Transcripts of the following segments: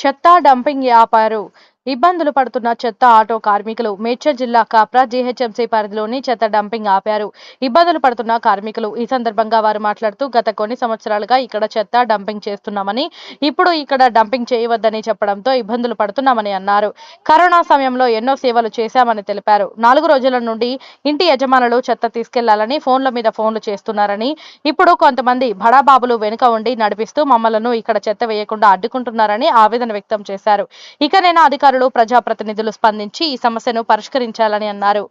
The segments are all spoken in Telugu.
చెత్త డంపింగ్ వ్యాపారు ఇబ్బందులు పడుతున్న చెత్త ఆటో కార్మికులు మేడ్చల్ జిల్లా కాప్రా జీహెచ్ఎంసీ పరిధిలోని చెత్త డంపింగ్ ఆపారు. ఇబ్బందులు పడుతున్న కార్మికులు ఈ సందర్భంగా వారు మాట్లాడుతూ గత కొన్ని సంవత్సరాలుగా ఇక్కడ చెత్త డంపింగ్ చేస్తున్నామని ఇప్పుడు ఇక్కడ డంపింగ్ చేయవద్దని చెప్పడంతో ఇబ్బందులు పడుతున్నామని అన్నారు. కరోనా సమయంలో ఎన్నో సేవలు చేశామని తెలిపారు. నాలుగు రోజుల నుండి ఇంటి యజమానులు చెత్త తీసుకెళ్ళాలని ఫోన్ల మీద ఫోన్లు చేస్తున్నారని ఇప్పుడు కొంతమంది బడాబాబులు వెనుక ఉండి నడిపిస్తూ మమ్మలను ఇక్కడ చెత్త వేయకుండా అడ్డుకుంటున్నారని ఆవేదన వ్యక్తం చేశారు. ఇకనైనా అధికారులు ప్రజాప్రతినిధులు స్పందించి ఈ సమస్యను పరిష్కరించాలని అన్నారు.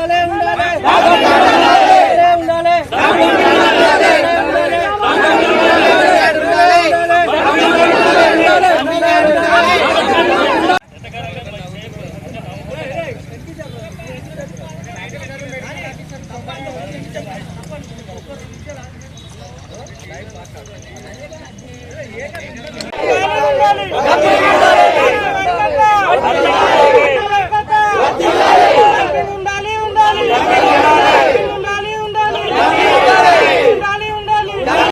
ఉండాలి ఉండాలి ఉండాలి ఉండాలి ఉండాలి ఉండాలి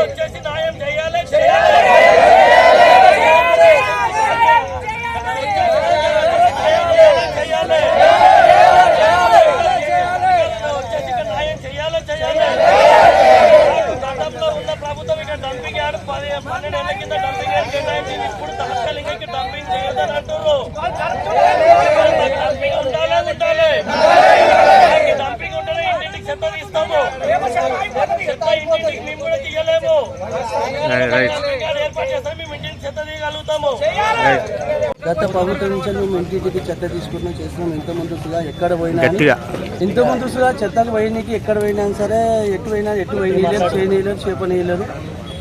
వచ్చేసి న్యాయం చేయాలి వచ్చేసి ఇక్కడ న్యాయం చేయాలి చేయాలి గతంలో ఉన్న ప్రభుత్వం ఇక్కడ డంపింగ్ యార్డ్ పది పన్నెండేళ్ళ కింద డంపింగ్ యార్డ్ కేటాయించింది ఇప్పుడు తాత్కాలికంగా డంపింగ్ చేయొద్దని అంటున్నారు డంపింగ్ ఉండాలి ఉండాలి. ఈ డంపింగ్ ఉంటేనే ఇంటింటికి చెత్త తీస్తాము. చెత్త ఇంటింటికి మేము కూడా తీయలేము. డంపింగ్ యార్డ్ ఏర్పాటు చేస్తే మేము ఇంటింటికి చెత్త తీయగలుగుతాము. గత ప్రభుత్వం నుంచి మేము ఇంటింటికి చెత్త తీసుకుంటున్నాం చేస్తున్నాం. ఇంత ముందుగా ఎక్కడ పోయినా ఇంత ముందుగా చెత్తకు పోయినకి ఎక్కడ పోయినా సరే ఎటు పోయినా ఎటు పోయినీయలేరు చేయనీయలేరు చేపనీయలేరు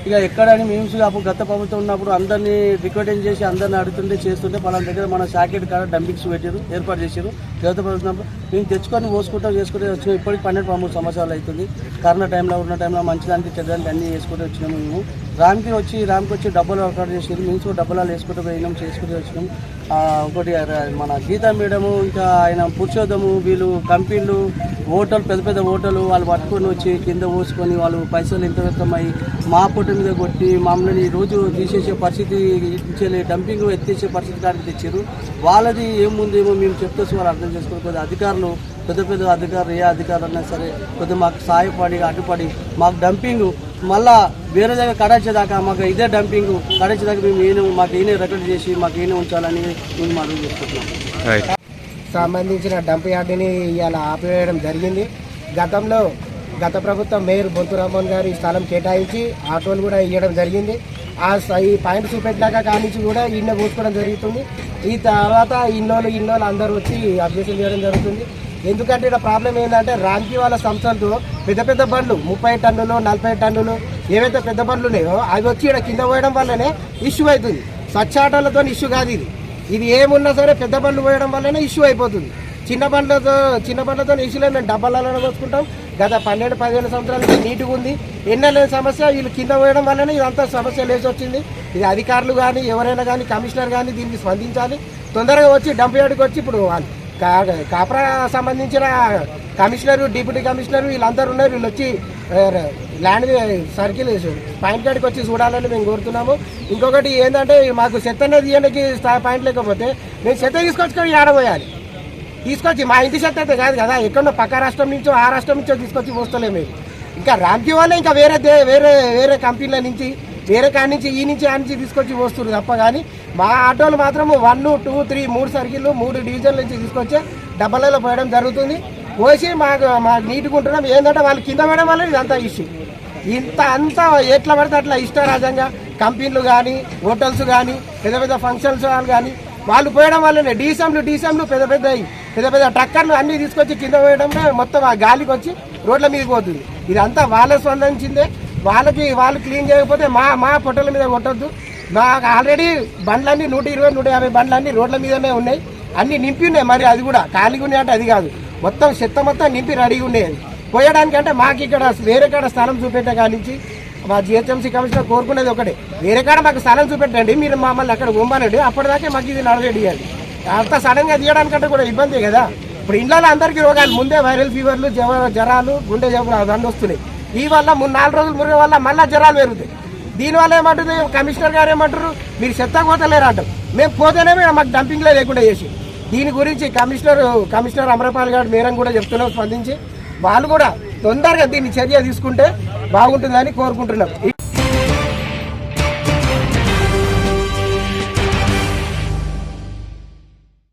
ఇక ఎక్కడని మేము అప్పుడు గత ప్రభుత్వం ఉన్నప్పుడు అందరినీ రిక్వెస్ట్ చేసి అందరిని అడుగుతుంటే చేస్తుంటే పలానా దగ్గర మన షాకెట్ కాడ డంపింగ్స్ పెట్టారు ఏర్పాటు చేశారు గత ప్రభుత్వం మేము తెచ్చుకొని పోసుకుంటాం చేసుకుంటే వచ్చినాం. ఇప్పటికి పన్నెండు పదమూడు సంవత్సరాలు అవుతుంది. కరోనా టైంలో ఉన్న టైంలో మంచిదానికి చెడ్డానికి అన్నీ వేసుకుంటూ వచ్చినాము మేము. రామ్కి వచ్చి రామ్కి వచ్చి డబ్బులు వర్కౌట్ చేసారు మేము కూడా డబ్బులు వేసుకుంటూ పోయినాం చేసుకుంటూ వచ్చినాం. ఒకటి మన గీతా మేడము ఇంకా ఆయన పురుషోత్తము వీళ్ళు కంపెనీలు హోటల్ పెద్ద పెద్ద ఓటర్లు వాళ్ళు పట్టుకొని వచ్చి కింద పోసుకొని వాళ్ళు పైసలు ఎంత వ్యక్తమై మా పొట్ట మీద కొట్టి మమ్మల్ని రోజు తీసేసే పరిస్థితి ఇచ్చేలే డంపింగ్ ఎత్తేసే పరిస్థితి కాడికి తెచ్చారు. వాళ్ళది ఏముందేమో మేము చెప్తే వాళ్ళు అర్థం చేసుకోకపోతే అధికారులు పెద్ద పెద్ద అధికారులు ఏ అధికారులు అయినా సరే కొద్దిగా మాకు సహాయపడి అడ్డుపడి మాకు డంపింగ్ మళ్ళా వేరే దగ్గర కడాచేదాకా మాకు ఇదే డంపింగ్ కడాచేదాకా మేము ఈయన మాకు ఈయన రికార్డ్ చేసి మాకు ఈయన ఉంచాలని మేము అడుగు చేసుకుంటున్నాం. సంబంధించిన డంప్ యార్డుని ఇవాళ ఆపివేయడం జరిగింది. గతంలో గత ప్రభుత్వం మేయర్ బొంతు రామ్మోహన్ గారు ఈ స్థలం కేటాయించి ఆటోలు కూడా ఇవ్వడం జరిగింది. ఆ స- ఈ పాయింట్ చూపెట్టినాక కానించి కూడా ఈయన పోసుకోవడం జరుగుతుంది. ఈ తర్వాత ఇన్నోళ్ళు ఇన్నోళ్ళు అందరూ వచ్చి అబ్జెక్షన్ చేయడం జరుగుతుంది. ఎందుకంటే ఇక్కడ ప్రాబ్లం ఏంటంటే రాంకి వాళ్ళ సంస్థలతో పెద్ద పెద్ద బండ్లు ముప్పై టన్నులు నలభై టన్నులు ఏవైతే పెద్ద బండ్లు ఉన్నాయో అవి వచ్చి ఇక్కడ కింద పోయడం వల్లనే ఇష్యూ అవుతుంది. స్వచ్ఛ ఆటోలతో ఇష్యూ కాదు ఇది. ఇది ఏమున్నా సరే పెద్ద బండ్లు పోయడం వల్లనే ఇష్యూ అయిపోతుంది. చిన్న బండ్లతో చిన్న బండ్లతో ఇష్యూలో మేము డబ్బాలలో పోసుకుంటాం. గత పన్నెండు పదిహేను సంవత్సరాల నుంచి నీట్గా ఉంది. ఎన్నెలేని సమస్య వీళ్ళు కింద పోయడం వల్లనే ఇదంతా సమస్య లేచి వచ్చింది. ఇది అధికారులు కానీ ఎవరైనా కానీ కమిషనర్ కానీ దీనికి స్పందించాలి. తొందరగా వచ్చి డంప్ యార్డ్కి వచ్చి ఇప్పుడు వాళ్ళు కాపరా సంబంధించిన కమిషనరు డిప్యూటీ కమిషనర్ వీళ్ళందరూ ఉన్నారు. వీళ్ళు వచ్చి ల్యాండ్ సర్కిల్ పాయింట్ కాడికి వచ్చి చూడాలని మేము కోరుతున్నాము. ఇంకొకటి ఏంటంటే మాకు చెత్త అనేది తీయడానికి పాయింట్ లేకపోతే మేము చెత్త తీసుకొచ్చుకొని ఆడబోయాలి తీసుకొచ్చి మా ఇంటి చెత్త అయితే కాదు కదా ఎక్కడో పక్క రాష్ట్రం నుంచో ఆ రాష్ట్రం నుంచో తీసుకొచ్చి పోస్తలేము మేము. ఇంకా రామ్కి వాళ్ళే ఇంకా వేరే వేరే వేరే కంపెనీల నుంచి వేరే కాడి నుంచి ఈ నుంచి ఆ నుంచి తీసుకొచ్చి పోస్తున్నారు తప్ప కానీ మా ఆటోలు మాత్రం వన్ టూ త్రీ మూడు సర్కిళ్ళు మూడు డివిజన్ల నుంచి తీసుకొచ్చి డబ్బలలో పోయడం జరుగుతుంది. పోసి మాకు మాకు నీట్గా ఉంటున్నాం. ఏంటంటే వాళ్ళు కింద పడడం వల్ల ఇదంతా ఇష్యూ ఇంత అంతా ఎట్లా పడితే అట్లా ఇష్టరాజంగా కంపెనీలు కానీ హోటల్స్ కానీ పెద్ద పెద్ద ఫంక్షన్స్ వాళ్ళు కానీ వాళ్ళు పోయడం వల్లనే డీసెంలు డీసెంలు పెద్ద పెద్ద పెద్ద పెద్ద ట్రక్కర్లు అన్నీ తీసుకొచ్చి కింద పోయడంలో మొత్తం ఆ గాలికి వచ్చి రోడ్ల మీద పోతుంది. ఇదంతా వాళ్ళ స్పందించిందే. వాళ్ళకి వాళ్ళు క్లీన్ చేయకపోతే మా మా పొట్టల మీద కొట్టొద్దు. మాకు ఆల్రెడీ బండ్లన్నీ నూట ఇరవై నూట యాభై బండ్లన్నీ రోడ్ల మీదనే ఉన్నాయి. అన్ని నింపి ఉన్నాయి మరి అది కూడా. ఖాళీగా ఉన్నాయి అంటే అది కాదు. మొత్తం చెత్త మొత్తం నింపి రెడీగా ఉన్నాయి. అది పోయడానికంటే మాకు ఇక్కడ వేరే కాడ స్థలం చూపెట్టే కాడి నుంచి మా జిహెచ్ఎంసీ కమిషనర్ కోరుకునేది ఒకటే. వేరే కాడ మాకు స్థలం చూపెట్టండి. మీరు మమ్మల్ని అక్కడ పొమ్మనండి అప్పటిదాకే మాకు ఇది నడవేడియాలి అంత సడన్గా తీయడానికంటే కూడా ఇబ్బందే కదా. ఇప్పుడు ఇండ్లలో అందరికీ రోగాలు. ముందే వైరల్ ఫీవర్లు జ్వరాలు గుండె జబ్బులు అవన్నీ వస్తున్నాయి. ఈ వల్ల మూడు నాలుగు రోజులు మురిగే వల్ల మళ్ళీ జ్వరాలు పెరుగుతాయి. దీనివల్ల ఏమంటుంది? కమిషనర్ గారు ఏమంటారు మీరు చెత్త పోతలేరు అంటారు మేము పోతేనే మేము మాకు డంపింగ్లే లేకుండా చేసి. దీని గురించి కమిషనర్ కమిషనర్ అమరపాల్ గారు మేరం కూడా చెప్తున్నాం స్పందించి. వాళ్ళు కూడా తొందరగా దీన్ని చర్య తీసుకుంటే బాగుంటుందని కోరుకుంటున్నాం.